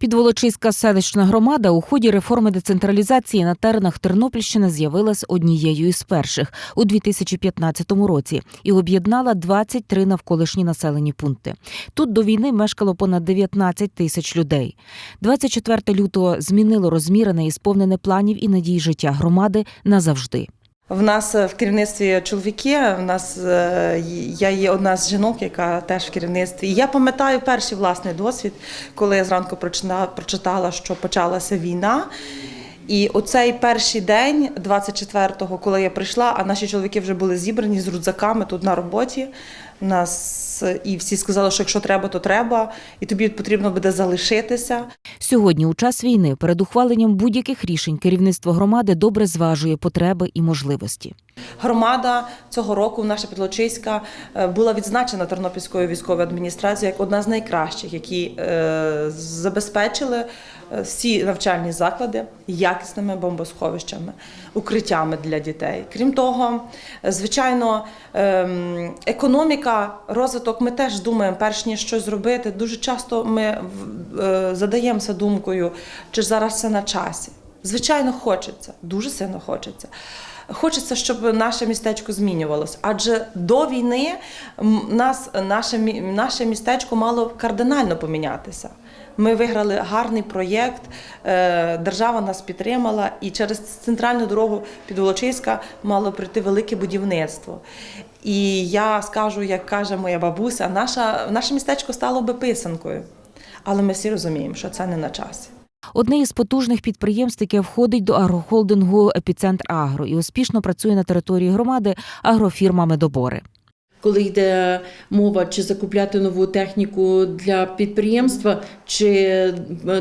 Підволочиська селищна громада у ході реформи децентралізації на теренах Тернопільщини з'явилась однією із перших у 2015 році і об'єднала 23 навколишні населені пункти. Тут до війни мешкало понад 19 тисяч людей. 24 лютого змінило розмірене і сповнене планів і надій життя громади назавжди. В нас е, в керівництві чоловіки. В нас е, я є одна з жінок, яка теж в керівництві. І я пам'ятаю перший власний досвід, коли я зранку прочитала, що почалася війна. І оцей перший день, 24-го, коли я прийшла, а наші чоловіки вже були зібрані з рюкзаками тут на роботі. Нас і всі сказали, що якщо треба, то треба, і тобі потрібно буде залишитися. Сьогодні, у час війни, перед ухваленням будь-яких рішень керівництво громади добре зважує потреби і можливості. Громада цього року, наша Підлочиська, е, була відзначена Тернопільською військовою адміністрацією як одна з найкращих, які е, забезпечили е, всі навчальні заклади якісними бомбосховищами, укриттями для дітей. Крім того, звичайно, ем, економіка, розвиток. Ми теж думаємо, перш ніж щось зробити. Дуже часто ми е, задаємося думкою, чи зараз це на часі. Звичайно, хочеться, дуже сильно хочеться. Хочеться, щоб наше містечко змінювалося. Адже до війни нас, наше, наше містечко мало кардинально помінятися. Ми виграли гарний проєкт, е, держава нас підтримала, і через центральну дорогу під Волочиська мало прийти велике будівництво. І я скажу, як каже моя бабуся, наша, наше містечко стало би писанкою. Але ми всі розуміємо, що це не на часі. Одне із потужних підприємств, яке входить до агрохолдингу Епіцентр Агро і успішно працює на території громади агрофірма Медобори. Коли йде мова чи закупляти нову техніку для підприємства, чи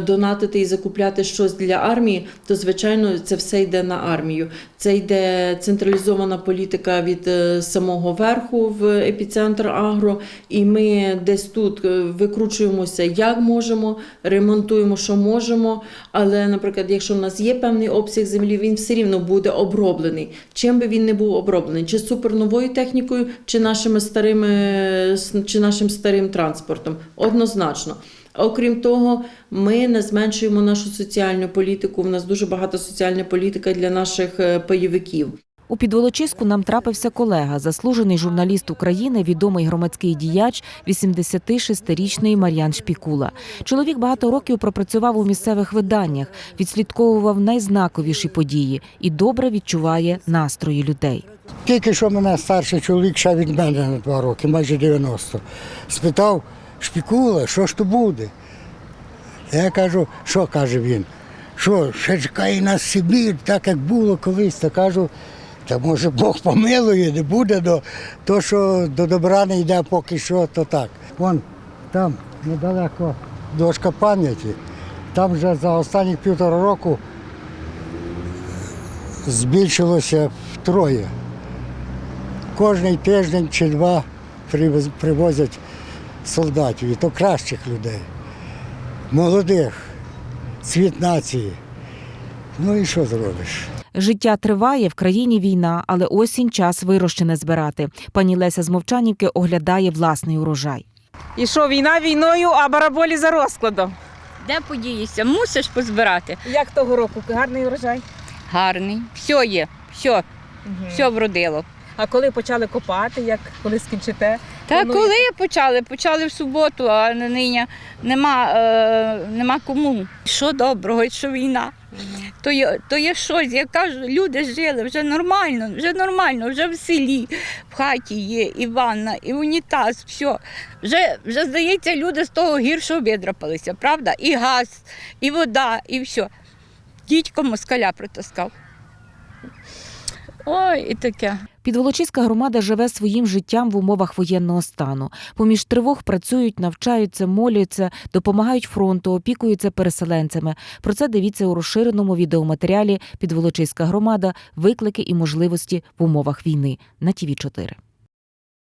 донатити і закупляти щось для армії, то звичайно це все йде на армію. Це йде централізована політика від е, самого верху в епіцентр агро, і ми десь тут е, викручуємося як можемо, ремонтуємо, що можемо. Але, наприклад, якщо в нас є певний обсяг землі, він все рівно буде оброблений. Чим би він не був оброблений, чи суперновою технікою, чи нашими старими чи нашим старим транспортом, однозначно. Окрім того, ми не зменшуємо нашу соціальну політику. У нас дуже багато соціальна політика для наших е, пайовиків. У Підволочиську нам трапився колега, заслужений журналіст України, відомий громадський діяч, 86-річний Мар'ян Шпікула. Чоловік багато років пропрацював у місцевих виданнях, відслідковував найзнаковіші події і добре відчуває настрої людей. Тільки що мене старший чоловік ще від мене на два роки, майже 90, спитав, шпікула, що ж то буде? Я кажу, що каже він? Що, ще чекає нас Сибір, так як було колись, то кажу, та може Бог помилує, не буде до то, що до добра не йде поки що, то так. Вон там недалеко дошка пам'яті. Там вже за останні півтора року збільшилося втроє. Кожний тиждень чи два привозять солдатів, і то кращих людей, молодих, цвіт нації. Ну і що зробиш? Життя триває, в країні війна, але осінь час вирощене збирати. Пані Леся з Мовчанівки оглядає власний урожай. І що, війна війною, а бараболі за розкладом. Де подієшся? Мусиш позбирати. Як того року? Гарний урожай. Гарний. Все є, все, все вродило. А коли почали копати, як коли скінчите? Та Ну, коли почали? Почали в суботу, а нині нема, е, нема кому. Що доброго, що війна. То є, то є щось, я кажу, люди жили вже нормально, вже нормально, вже в селі, в хаті є і ванна, і унітаз, все. Вже, вже здається, люди з того гіршого видрапалися, правда? І газ, і вода, і все. Дідько москаля притаскав. Ой, і таке. Підволочиська громада живе своїм життям в умовах воєнного стану. Поміж тривог працюють, навчаються, моляться, допомагають фронту, опікуються переселенцями. Про це дивіться у розширеному відеоматеріалі Підволочиська громада, виклики і можливості в умовах війни на ТІВІ 4